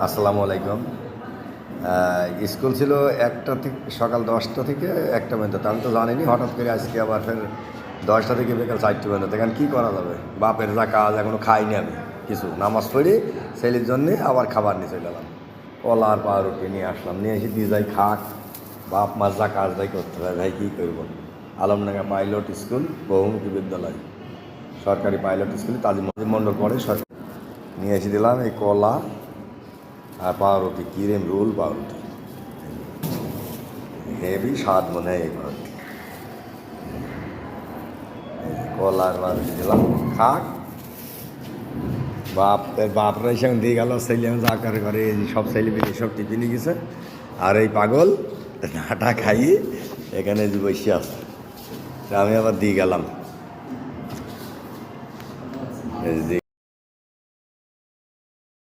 আসসালামু আলাইকুম। স্কুল ছিল একটা থেকে সকাল দশটা থেকে একটা পর্যন্ত। তা আমি তো জানিনি, হঠাৎ করে আজকে আবার ফের দশটা থেকে বিকাল চারটে পর্যন্ত। এখন কী করা যাবে? বাপের যা কাজ এখনও খাইনি আমি কিছু। নামাজ পড়ি, ছেলের জন্যে আবার খাবার নিয়ে চলে এলাম। কলা আর পাউরুটি নিয়ে আসলাম। নিয়ে এসে দিয়ে যাই খাক। বাপ মাছ যা কাজ যাই করতে হয় ভাই কী করব? আলমডাঙ্গা পাইলট স্কুল, বহুমুখী বিদ্যালয়। সরকারি পাইলট স্কুলে তাজিম মণ্ডল পড়ে সরকার নিয়ে এসে দিলাম এই কলা। আর পাউরুটি কিরেম রোল পাউরুটি হেভি স্বাদ মনে হয় এই পাউরুটি কলার পাউরুটি দিলাম, খাক। বাপ বাপরা এসে দিয়ে গেল, ছেলে যা করে সব ছেলে পেলে সব টিফিনে গেছে। আর এই পাগল, নাটা খাইয়ে এখানে যে বসে আছে। আমি আবার দিয়ে গেলাম।